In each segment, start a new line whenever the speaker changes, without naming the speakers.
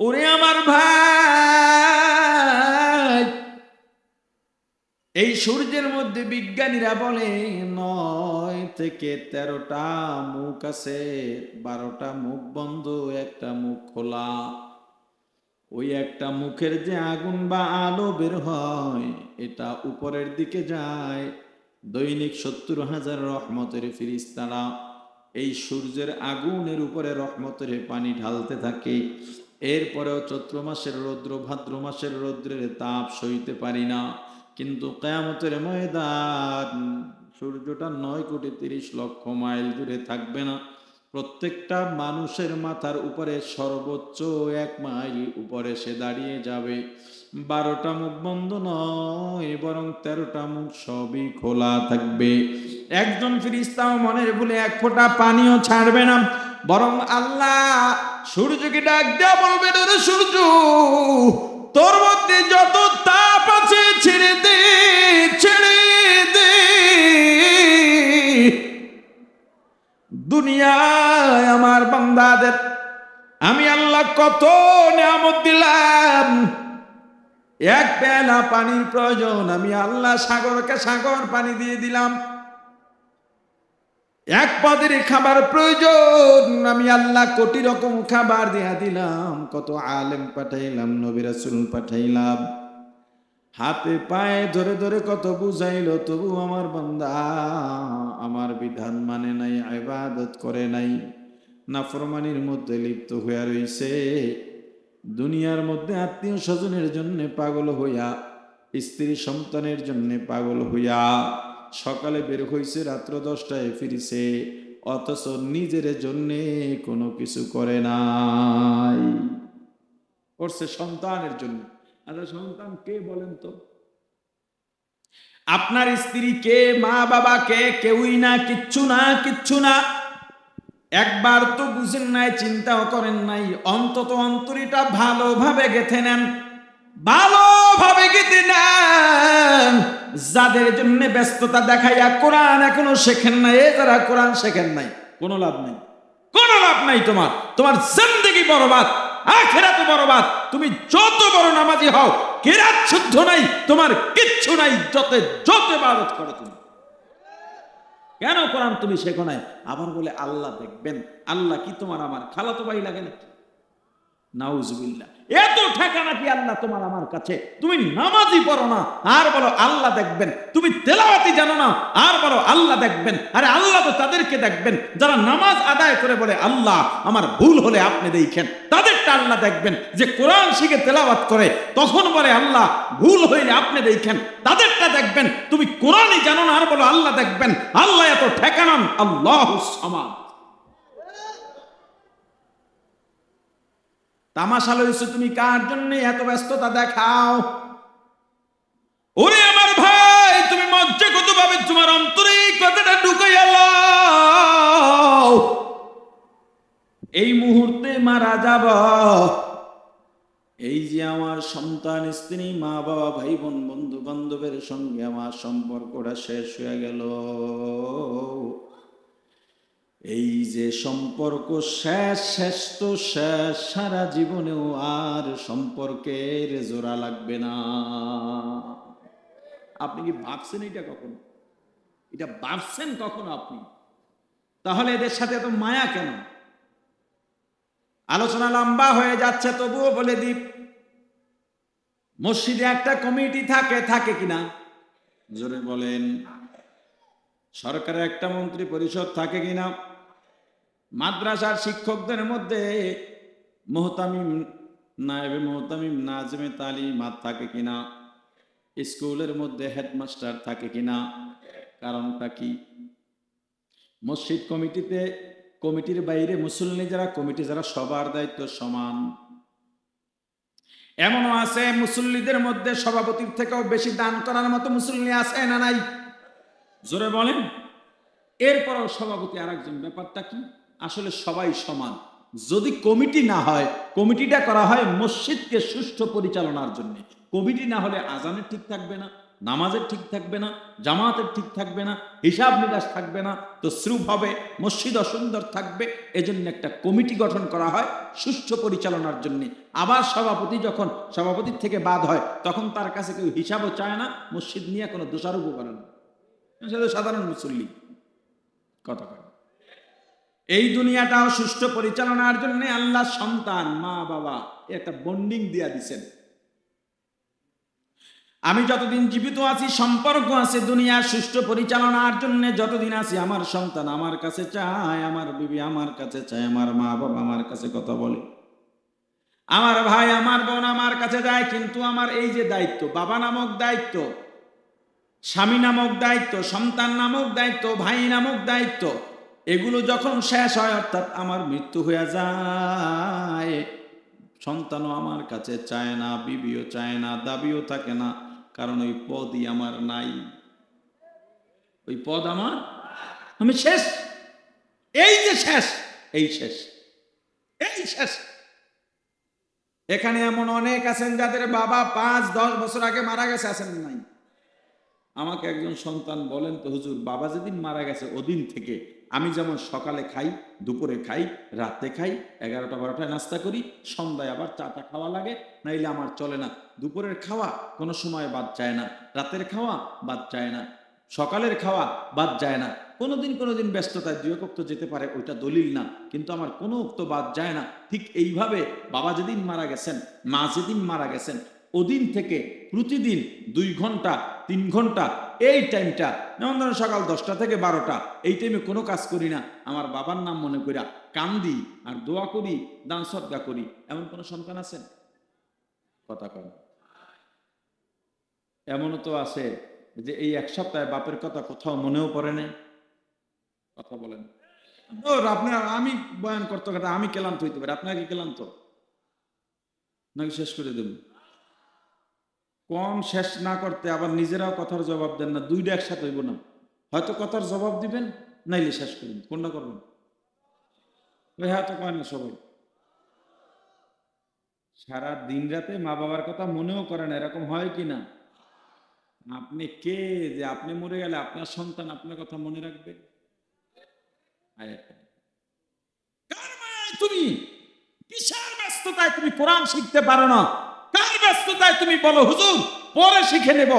ওরে আমার ভাই। এই সূর্যের মধ্যে বিজ্ঞানীরা বলে, নয় থেকে তেরোটা মুখ আছে, বারোটা মুখ বন্ধ, একটা মুখ খোলা। ওই একটা মুখের যে আগুন বা আলো বের হয়, এটা উপরের দিকে যায়। দৈনিক সত্তর হাজার রহমতের ফিরিস্তারা এই সূর্যের আগুনের উপরে রহমতের পানি ঢালতে থাকে। এরপরেও চৈত্র মাসের রৌদ্র, ভাদ্র মাসের রৌদ্রের তাপ সইতে পারি না। কিন্তু কেয়ামতের ময়দান সূর্যটা নয় কোটি তিরিশ লক্ষ মাইল দূরে থাকবে না। প্রত্যেকটা মানুষের মাথার উপরে সর্বোচ্চ এক মাইল উপরে সে দাঁড়িয়ে যাবে। বারোটা মুখ বন্ধ নয়, বরং তেরোটা মুখ সবই খোলা থাকবে। একজন ফিরিস্তাও মনের ভুলে এক ফোঁটা পানিও ছাড়বে না। বরং আল্লাহ সূর্যকে ডাক দেওয়া বলবে সূর্য, তোর মধ্যে যত তাপ আছে, ছেড়ে দে ছেড়ে দে। দুনিয়ায় আমার বান্দাদের, আমি আল্লাহ কত নিয়ামত দিলাম। এক পেলা পানির প্রয়োজন, আমি আল্লাহ সাগরকে সাগর পানি দিয়ে দিলাম। এক পদের খাবার প্রয়োজন। আমি আল্লাহ কোটি রকম খাবার দিয়া দিলাম। কত আলেম পাঠাইলাম, নবী রাসূল পাঠাইলাম। হাতে পায়ে ধরে ধরে কত বুঝাইল, তবু আমার বান্দা আমার বিধান মানে নাই, ইবাদত করে নাই। নাফরমানির মধ্যে লিপ্ত হইয়া রইছে। দুনিয়ার মধ্যে আত্মীয় স্বজনের জন্য পাগল হইয়া, স্ত্রী সন্তানের জন্য পাগল হইয়া সকালে বের হইছে, রাত্র দশটায় ফিরিছে, অথচ নিজের জন্যে কোনো কিছু করে নাই। করছে সন্তানের জন্য। আচ্ছা সন্তান কে বলেন তো? আপনার স্ত্রী কে, মা বাবা কে, কেউই না, কিচ্ছু না কিচ্ছু না। একবার তো বুঝেন নাই, চিন্তাও করেন নাই, অন্তত অন্তরিটা ভালোভাবে গেথে নেন। ভালোভাবে গেথে নেন। যাদের জন্য ব্যস্ততা দেখাইয়া কোরআন এখনও শেখেন নাই যারা কোরআন শেখেন নাই, কোনো লাভ নাই। কোনো লাভ নাই তোমার। তোমার জিন্দগি বরবাদ বরবাদ। তুমি যত বড় নামাজি হও, কেরাত শুদ্ধ নাই, তোমার কিচ্ছু নাই, যত যত ইবাদত করো তুমি। কেন কোরআন তুমি শেখো নাই? আবার বলে, আল্লাহ দেখবেন, আল্লাহ কি তোমার আমার খালাতো ভাই লাগে নাকি? নাউজুবিল্লাহ। এত ঠেকা নাকি আল্লাহ তোমার আমার কাছে? তুমি নামাজই পড়ো না, আর বলো আল্লাহ দেখবেন। তুমি তেলাওয়াতি জানো না, আর বলো আল্লাহ দেখবেন। আরে আল্লাহ তো তাদেরকে দেখবেন, যারা নামাজ আদায় করে বলে, আল্লাহ, আমার ভুল হলে আপনি দেখেন। তাদেরটা আল্লাহ দেখবেন, যে কোরআন শিখে তেলাওয়াত করে, তখন বলে, আল্লাহ, ভুল হইলে আপনি দেখেন। তাদেরটা দেখবেন, তুমি কোরআনই জানো না, আর বলো আল্লাহ দেখবেন। আল্লাহ এত ঠেকানান আল্লাহ সমান তামাশা লইছো তুমি কার জন্য? এত ব্যস্ততা দেখাও। ওরে আমার ভাই, তুমি মজ্জা কত ভাবে তোমার অন্তরে কথাটা ঢুকাইয়া। এই মুহূর্তে মারা যাব এই যে আমার সন্তান, স্ত্রী, মা বাবা ভাই বোন বন্ধু বান্ধবের সঙ্গে আমার সম্পর্কটা শেষ হয়ে গেল। এই যে সম্পর্ক শেষ শেষ তো শেষ, সারা জীবনেও আর সম্পর্কের জোড়া লাগবে না। আপনি কি ভাবছেন এটা কখন? এটা ভাবছেন কখন আপনি? তাহলে এদের সাথে এত মায়া কেন? আলোচনা লম্বা হয়ে যাচ্ছে, তবুও বলে দিই মসজিদে একটা কমিটি থাকে থাকে কিনা? জোরে বলেন, সরকারের একটা মন্ত্রী পরিষদ থাকে কিনা? মাদ্রাসার শিক্ষকদের মধ্যে মোহতামিম নায়েবে, মোহতামিম নাজমে তালিমাত থাকে কিনা? স্কুলের মধ্যে হেডমাস্টার থাকে কিনা? কারণটা কি? মসজিদ কমিটিতে, কমিটির বাইরে মুসল্লি যারা, কমিটি যারা সবার দায়িত্ব সমান। এমনও আছে, মুসল্লিদের মধ্যে সভাপতির থেকেও বেশি দান করার মতো মুসল্লি আছে না নাই? জোরে বলেন। এরপরও সভাপতি আর একজন ব্যাপারটা কি? আসলে সবাই সমান। যদি কমিটি না হয়, কমিটিটা করা হয় মসজিদকে সুষ্ঠু পরিচালনার জন্য। কমিটি না হলে আজানের ঠিক থাকবে না, নামাজের ঠিক থাকবে না, জামাতের ঠিক থাকবে না, হিসাব নিকাশ থাকবে না, তো শ্রুপ হবে মসজিদ অসুন্দর থাকবে। এজন্য একটা কমিটি গঠন করা হয় সুষ্ঠু পরিচালনার জন্য। আবার সভাপতি যখন সভাপতির থেকে বাদ হয়, তখন তার কাছে কেউ হিসাবও চায় না, মসজিদ নিয়ে কোনো দোষারোপও করে না। সাধারণ মুসল্লি। কথা এই দুনিয়াটাও সুষ্ঠু পরিচালনার জন্য আল্লাহ সন্তান, মা, বাবা একটা বন্ডিং দিয়া দিছেন। আমি যতদিন জীবিত আছি, সম্পর্ক আছে, দুনিয়ার সুষ্ঠু পরিচালনার জন্য যতদিন আছি, আমার সন্তান আমার কাছে চায়, আমার বিবি আমার কাছে চায়, আমার মা বাবা আমার কাছে কথা বলে। আমার ভাই, আমার বোন আমার কাছে যায়, কিন্তু আমার এই যে দায়িত্ব, বাবা নামক দায়িত্ব, স্বামী নামক দায়িত্ব, সন্তান নামক দায়িত্ব, ভাই নামক দায়িত্ব এগুলো যখন শেষ হয়, অর্থাৎ আমার মৃত্যু হয়ে যায়, সন্তানও আমার কাছে চায় না, বিবিও চায় না, দাবিও থাকে না, কারণ ওই পদই আমার নাই। ওই পদ আমার, আমি শেষ। এই যে শেষ, এই শেষ এই শেষ। এখানে এমন অনেক আছেন যাদের বাবা পাঁচ, দশ বছর আগে মারা গেছে, আছেন নাই। আমাকে একজন সন্তান বলেন তো, হুজুর, বাবা যেদিন মারা গেছে, ওদিন থেকে আমি যেমন সকালে খাই, দুপুরে খাই, রাতে খাই, এগারোটা বারোটায় নাস্তা করি, সন্ধ্যায় আবার চাটা খাওয়া লাগে, নাইলে আমার চলে না। দুপুরের খাওয়া কোনো সময় বাদ যায় না, রাতের খাওয়া বাদ যায় না, সকালের খাওয়া বাদ যায় না। কোনোদিন কোনোদিন ব্যস্ততায় দুই তো যেতে পারে, ওইটা দলিল না, কিন্তু আমার কোনো উক্ত বাদ যায় না। ঠিক এইভাবে বাবা যেদিন মারা গেছেন, মা যেদিন মারা গেছেন ওদিন থেকে প্রতিদিন দুই ঘণ্টা, তিন ঘণ্টা, এই টাইমটা যেমন ধরেন সকাল দশটা থেকে বারোটা, এই টাইমে কোনো কাজ করি না। আমার বাবার নাম মনে করিয়া কান্দি আর দোয়া করি, দান সদ্গা করি। এমন কোনো সন্তান আছেন? কথা কন। এমনও তো আছে যে এই এক সপ্তাহে বাপের কথা কোথাও মনেও পড়ে নাই। কথা বলেন। আপনার আমি বয়ান করতে আমি ক্লান্ত হইতে পারি। আপনাকে ক্লান্ত? নাকি শেষ করে দেব? কম শেষ না করতে আবার নিজেরাও কথার জবাব দেন না, দুইটা একসাথে হইব না। হয়তো কথার জবাব দিবেন, নাইলে শেষ করবেন। কোনটা করবেন? ওই হয়তো কয় না সবাই? সারা দিন রাতে মা বাবার কথা মনেও করেন এরকম হয় কি না? আপনি কে যে আপনি মরে গেলে আপনার সন্তান আপনার কথা মনে রাখবে? কার তুমি? কিসের ব্যস্ততায় তুমি কোরআন শিখতে পারো না? কার ব্যস্ততায় তুমি বলো, হুজুর, পরে শিখে নেব।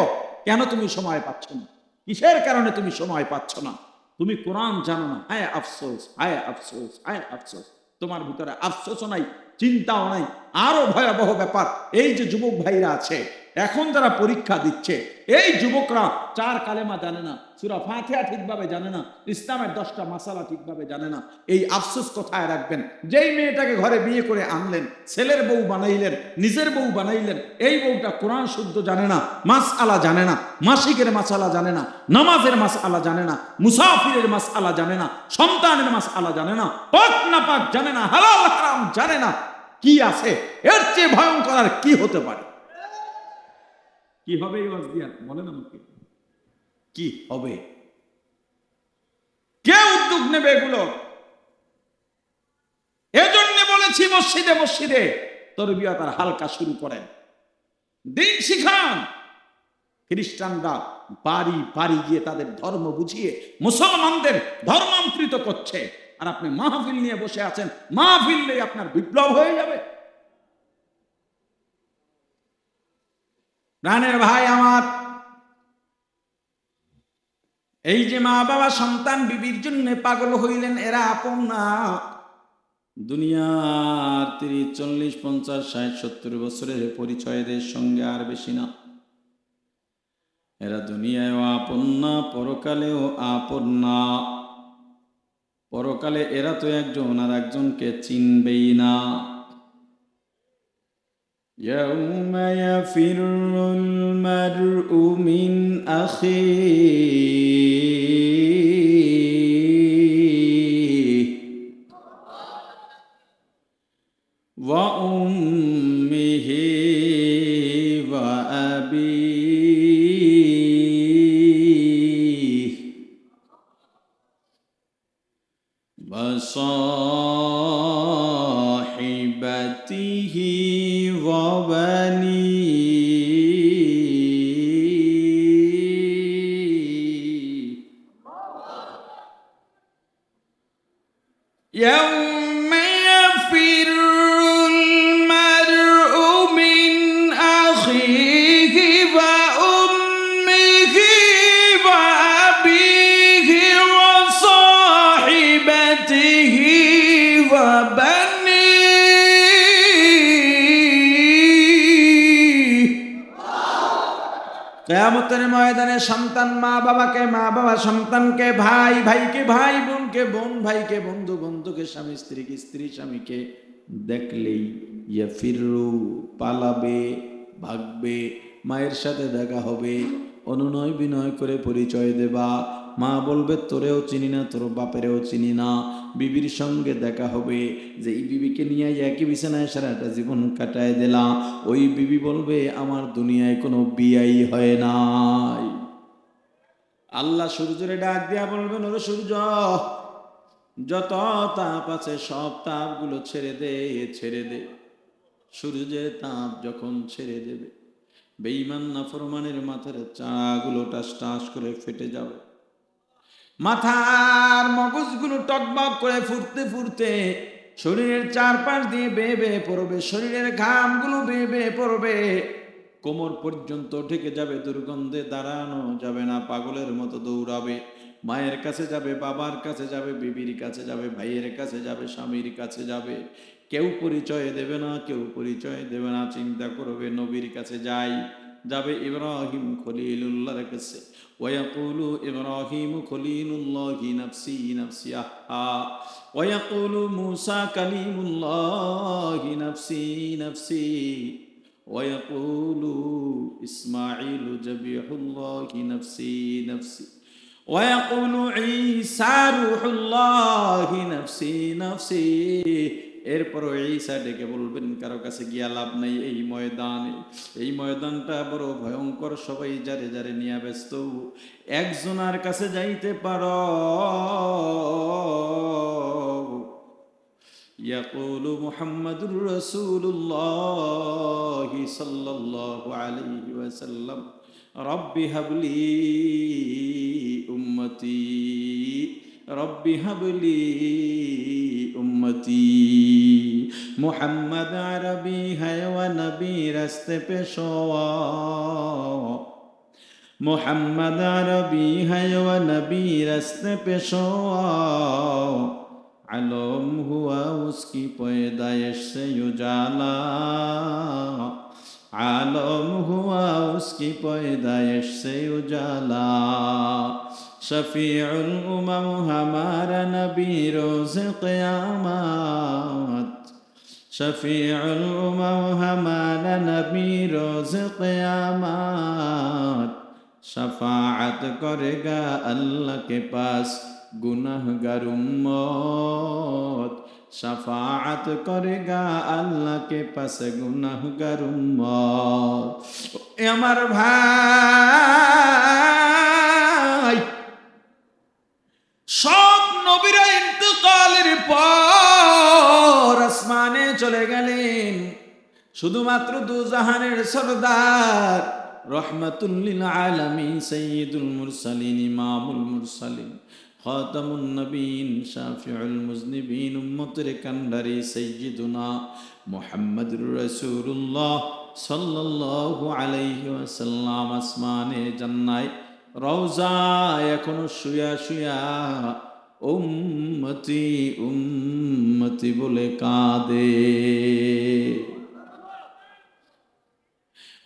কেন তুমি সময় পাচ্ছ না? কিসের কারণে তুমি সময় পাচ্ছ না? তুমি কোরআন জানো না। হায় আফসোস হায় আফসোস হায় আফসোস। তোমার ভিতরে আফসোসও নাই, চিন্তাও নাই। আরও ভয়াবহ ব্যাপার, এই যে যুবক ভাইরা আছে এখন যারা পরীক্ষা দিচ্ছে এই যুবকরা চার কালেমা জানে না সুরা ফাতিহা ঠিকভাবে জানে না ইসলামের দশটা মাসালা ঠিকভাবে জানে না এই আফসোস কোথায় রাখবেন যেই মেয়েটাকে ঘরে বিয়ে করে আনলেন ছেলের বউ বানাইলেন নিজের বউ বানাইলেন এই বউটা কোরআন শুদ্ধ জানে না মাস আলা জানে না মাসিকের মাসালা জানে না নামাজের মাস আলা জানে না মুসাফিরের মাস আলা জানে না সন্তানের মাস আলা জানে না পাক না পাক জানে না হালাল হারাম জানে না কি আছে এর চেয়ে ভয়ঙ্কর আর কি হতে পারে কি হবে এই ওয়াজদিয়াত বলেন আমাকে। কি হবে? কে উদ্যোগ নেবে এগুলো? এজন্য বলেছি মসজিদে মসজিদে। তরবিয়ত আর হালকা শুরু করেন। দিন শিখান। খ্রিস্টানরা বাড়ি বাড়ি গিয়ে তাদের ধর্ম বুঝিয়ে মুসলমানদের ধর্মান্তরিত করছে। আর আপনি মাহফিল নিয়ে বসে আছেন। মাহফিল আপনার বিপ্লব হয়ে যাবে। প্রাণের ভাই আমার। এই যে মা বাবা সন্তান বিবির জন্য পাগল হইলেন, এরা আপন না। দুনিয়ার তিরিশ, চল্লিশ, পঞ্চাশ, ষাট, সত্তর বছরের পরিচয়ের সঙ্গে আর বেশি না। এরা দুনিয়ায়ও আপন না, পরকালেও আপন না। পরকালে এরা তো একজন আর একজনকে চিনবেই না। يوم يفر المرء من أخيه. يوم يفر المرء من أخيه وأمه وأبيه وصاحبته وبنيه কেয়ামতের ময়দানে সন্তান মা বাবাকে মা বাবা সন্তানকে ভাই ভাইকে ভাই বোনকে বোন ভাইকে বন্ধু বন্ধুকে স্বামী স্ত্রীকে স্ত্রী স্বামীকে দেখলেই ইয়া ফিরু পালাবে, ভাগবে, মায়ের সাথে দেখা হবে, অনুনয় বিনয় করে পরিচয় দেবা। মা বলবে, তোরেও চিনি না, তোর বাপেরেও চিনি না। বিবির সঙ্গে দেখা হবে। যে এই বিবিকে নিয়ে একই বিছানায় সারাটা জীবন কাটায় দিলাম। ওই বিবি বলবে, আমার দুনিয়ায় কোনো বিয়াই হয় নাই। আল্লাহ সূর্যরে ডাক দিয়া বলবেন, ওরে সূর্য যত তাপ আছে, সব তাপগুলো ছেড়ে দে ছেড়ে দে। সূর্যের তাপ যখন ছেড়ে দেবে, বেঈমান নাফরমানের মাথার চাগুলো টাস টাস করে ফেটে যাবে। মাথার মগজগুলো টকবক করে ফুটতে ফুটতে শরীরের চারপাশ দিয়ে বেয়ে বেয়ে পড়বে, শরীরের ঘামগুলো বেয়ে বেয়ে পড়বে। কোমর পর্যন্ত ঢেকে যাবে, দুর্গন্ধে দাঁড়ানো যাবে না, পাগলের মতো দৌড়াবে। মায়ের কাছে যাবে বাবার কাছে যাবে বিবির কাছে যাবে ভাইয়ের কাছে যাবে স্বামীর কাছে যাবে কেউ পরিচয় দেবে না কেউ পরিচয় দেবে না চিন্তা করবে নবীর কাছে যাই যাবে ইব্রাহিম খলিলুল্লাহর কাছে ويقول إبراهيم خليل الله نفسي نفسي أحا ويقول موسى كليم الله نفسي نفسي ويقول إسماعيل جبيح الله نفسي نفسي ويقول عيسى روح الله نفسي نفسي এরপর ঈসা ডেকে বলবেন কারো কাছে গিয়া লাভ নাই এই ময়দানে এই ময়দানটা বড় ভয়ঙ্কর সবাই যারে যারে নিয়ে ব্যস্ত একজনার কাছে যাইতে পারো يقول محمد رسول الله صلى الله عليه وسلم রব্বি হাবলি উম্মতি, রব্বি হাবলি উম্মতি। মুহাম্মদ আরবি হায়ওয়া নবী রাস্তে পেশোয়া। মোহাম্মদ আরবি হায়ওয়া নবী রাস্তে পেশোয়া। আলম হুয়া উসকি পয়দায়েশ সে উজালা। عالم ہوا اس کی پیدائش سے اجالا شفیع الامم ہمارا نبی روز قیامت شفیع الامم ہمارا نبی روز قیامت شفاعت کرے گا اللہ کے پاس گناہ گار امت শফাআত করেগা আল্লাহকে পাস গুনাহগার উম্মত। আমার ভাই, সব নবীরা ইন্তকালের পর আসমানে চলে গেলেন। শুধুমাত্র দু জাহানের সরদার রহমাতুল্লিল আলামিন সৈয়দুল মুরসালিন, ইমামুল মুরসালিন। খাতামুন নবীন, শাফিউল মুজনিবিন, উম্মতের কান্ডারি সৈয়দুনা মুহাম্মদুর রাসূলুল্লাহ সাল্লাল্লাহু আলাইহি ওয়াসাল্লাম আসমানে জান্নায় রওজায় এখনও শুয়া শুয়া উম্মতি উম্মতি বলে কাঁদে।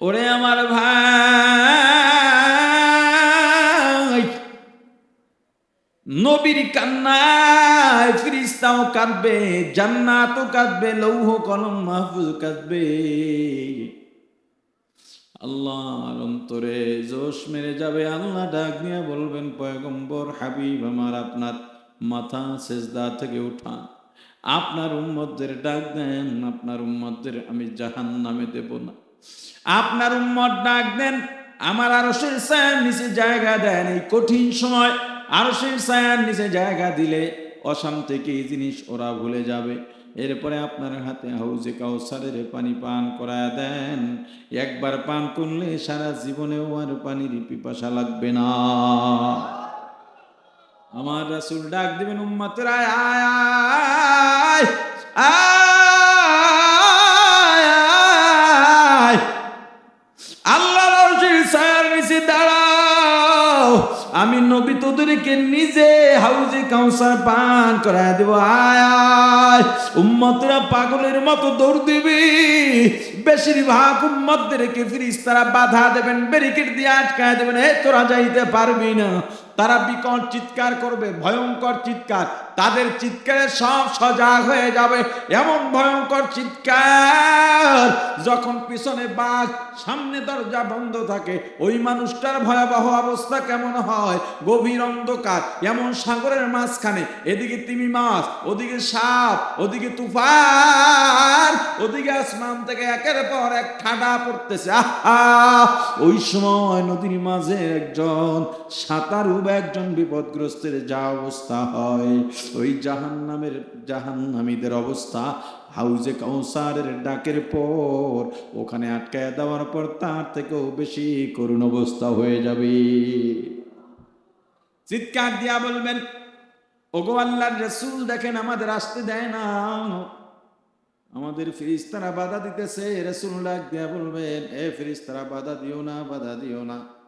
ওরে আমার ভাই! নবীর কান্নায় ফিরিস্তাও কাঁদবে, জান্নাতও কাঁদবে, লৌহ কলম মাহফুজ কাঁদবে। আল্লাহর অন্তরে জোশ মেরে যাবে, আল্লাহ ডাক নিয়ে বলবেন, পয়গম্বর, হাবিব আমার আপনার মাথা সেজদা থেকে উঠান। আপনার উম্মতদের ডাক দেন, আপনার উম্মতদের আমি জাহান নামে দেব না। আপনার উম্মত ডাক দেন, আমার আরও সেই ছায়ার নিচে জায়গা দেন, এই কঠিন সময় আরও সেই ছায়ার নিচে জায়গা দিলে অশান্তিকে এই জিনিস ওরা ভুলে যাবে। এরপরে আপনার হাতে হাউজে কাউসারের পানি পান করায় দেন। একবার পান করলে সারা জীবনেও আর পানির পিপাসা লাগবে না। আমার রাসূল ডাক দিবেন, উম্মতরা আয় আয় আয় আমি নবী তোদেরকে নিজে হাউজে কাউসার পান করায় দেব। আয় উম্মতরা পাগলের মতো দৌড় দিবি। বেশিরভাগ উম্মতদেরকে ফিরিস্তারা বাধা দেবেন ব্যারিকেড দিয়ে আটকায় দেবেন। এ তোরা যাইতে পারবি না। তারা বিকট চিৎকার করবে, ভয়ঙ্কর চিৎকার। তাদের চিৎকারে সব সজাগ হয়ে যাবে। এমন ভয়ঙ্কর চিৎকার যখন পিছনে বাঘ, সামনে দরজা বন্ধ থাকে, ওই মানুষটার ভয়াবহ অবস্থা কেমন হয়? গভীর অন্ধকার, এমন সাগরের মাঝখানে। এদিকে তিমি মাছ, ওদিকে সাপ, ওদিকে তুফান, ওদিকে আসমান থেকে একের পর এক ঠাডা পড়তেছে। আহা! ওই সময় নদীর মাঝে একজন সাঁতারু বা একজন বিপদগ্রস্তের যা অবস্থা হয়, ওই জাহান নামের জাহান নামীদের অবস্থা, হাউজে কাউসারের ডাকের পর ওখানে আটকায় দেওয়ার পর তার থেকেও বেশি করুণ অবস্থা হয়ে যাবে। চিৎকার দিয়া বলবেন, ওগো আল্লাহর রসুল দেখেন আমাদের আসতে দেয় না। আমাদের ফিরিস্তারা বাধা দিতেছে। রসুল ডাক দিয়া বলবেন, এ ফিরিস্তারা বাধা দিও না, বাধা দিও না।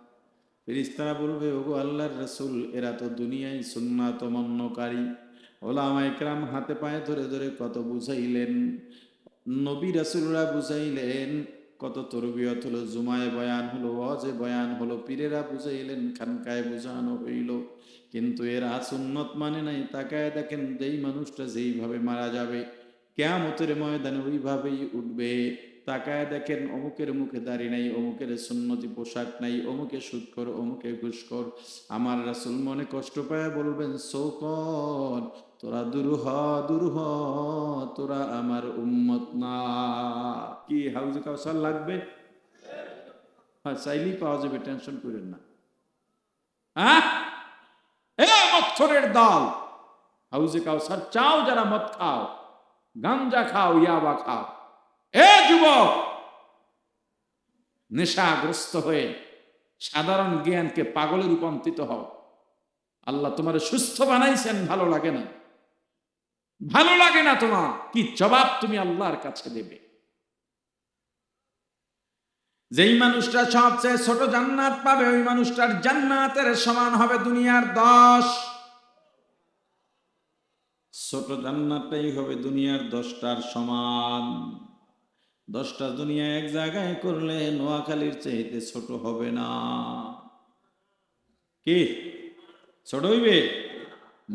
ফিরিস্তারা বলবে, ওগো আল্লাহর রসুল, এরা তো দুনিয়ায় সুন্নাত মান্যকারী ওলামা একরাম হাতে পায়ে ধরে ধরে কত বুঝাইলেন, নবী রাসুলরা বুঝাইলেন, কত তরবিয়ত হলো, জুমায় বয়ান হলো অজে বয়ান হলো, পীরেরা বুঝাইলেন, খানকায় বুঝানো হইল। কিন্তু এরা সুন্নত মানে নাই, তাকায় দেখেন যেই মানুষটা যেইভাবে মারা যাবে, কেয়ামতের ময়দানে ওইভাবেই উঠবে। তাকায় দেখেন অমুকের মুখে দাড়ি নাই, অমুকের সুন্নতি পোশাক নাই, অমুকে সুৎকর অমুকে ঘুষকর আমার রাসুল মনে কষ্ট পায়, বলবেন সৌকন তোরা দুরুহ দুরুহ, তোরা আমার উম্মত না। কি, হাউজে কাউসার লাগবে? হ্যাঁ চাইলেই পাওয়া যাবে, টেনশন করেন না। হ্যাঁ? দল, হাউজে কাউসার, চাও যারা মদ খাও, গাঞ্জা খাও, ইয়াবা খাও। এ যুবক! নেশাগ্রস্ত হয়ে সাধারণ জ্ঞানকে পাগলে রূপান্তরিত হও। আল্লাহ তোমার সুস্থ বানাইছেন, ভালো লাগে না। ভালো লাগে না তোমার। কি জবাব তুমি আল্লাহর কাছে দেবে? যেই মানুষটা সবচেয়ে ছোট জান্নাত পাবে, ওই মানুষটার জান্নাতের সমান হবে দুনিয়ার দশ। ছোট জান্নাতটাই হবে দুনিয়ার দশটার সমান। দশটা দুনিয়া এক জায়গায় করলে নোয়াখালীর চাইতে ছোট হবে না। কি? ছোট হইবে?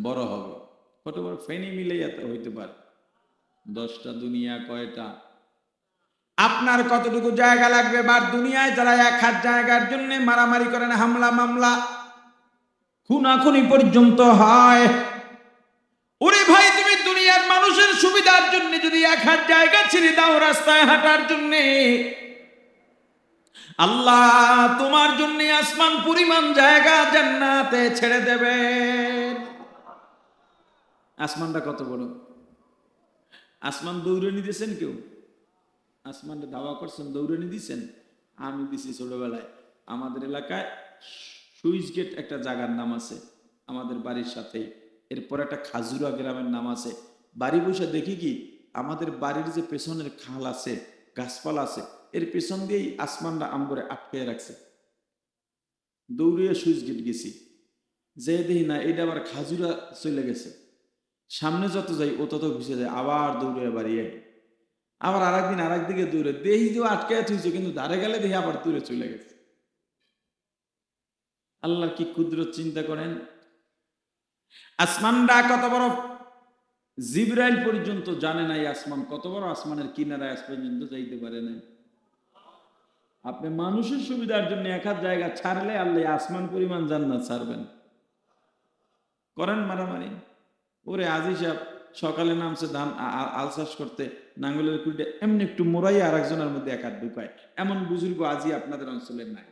বড় হবে। কত বড় ফেনি মিলে যেতে হইতে পারে। দশটা দুনিয়া কয়টা? আপনার কতটুকু জায়গা লাগবে বা দুনিয়ায়? যারা এক হাত জায়গার জন্য মারামারি করেন হামলা মামলা, খুনাখুনি পর্যন্ত হয়। ওরে ভাই দুনিয়ার মানুষের সুবিধার জন্য যদি এক হাত জায়গা ছেড়ে দাও রাস্তায় হাঁটার জন্য। আল্লাহ তোমার জন্য আসমান পরিমাণ জায়গা জান্নাতে ছেড়ে দেবে আসমানটা কত বড়? আসমান দৌড়ে নিতেছেন কেউ? আসমানটা দাওয়া করছেন, দৌড়ে দিছেন আমি দিছি ছোটবেলায়। আমাদের এলাকায় সুইচ গেট একটা জায়গার নাম আছে, আমাদের বাড়ির সাথেই। এরপর একটা খাজুরা গ্রামের নাম আছে। বাড়ি বসে দেখি কি, আমাদের বাড়ির যে পেছনের খাল আছে, গাছপালা আছে, এর পেছন দিয়েই আসমানটা আম্বরে আটকে রাখছে। দৌড়িয়ে সুইচ গেট গেছি। যে দেখি না এটা আবার খাজুরা চলে গেছে। সামনে যত যাই, ও তত ঘুষে যায়, আবার দৌড়ে বাড়ি আই আবার আর একদিন আর একদিকে দৌড়ে, দেখি যে আটকে থুইছে, কিন্তু ধারে গেলে দেখি আবার দূরে চলে গেছে। আল্লাহ কি কুদরত চিন্তা করেন? আসমানটা কত বড়? জিব্রাইল পর্যন্ত জানে না এই আসমান। কত বড় আসমানের কিনারায় আজ পর্যন্ত যাইতে পারে না আপনি মানুষের সুবিধার জন্য এক হাত জায়গা ছাড়লে আল্লাহ আসমান পরিমাণ জান্নাত ছাড়বেন। করেন মারামারি। ওরে আজি সাহেব, সকালে নামছে ধান আল চাষ করতে। নাঙ্গলের কুড়িটা এমনি একটু মোড়াই আর একজনের মধ্যে এক হাত ঢুকায়। এমন বুজুর্গ আজই আপনাদের অঞ্চলে নাই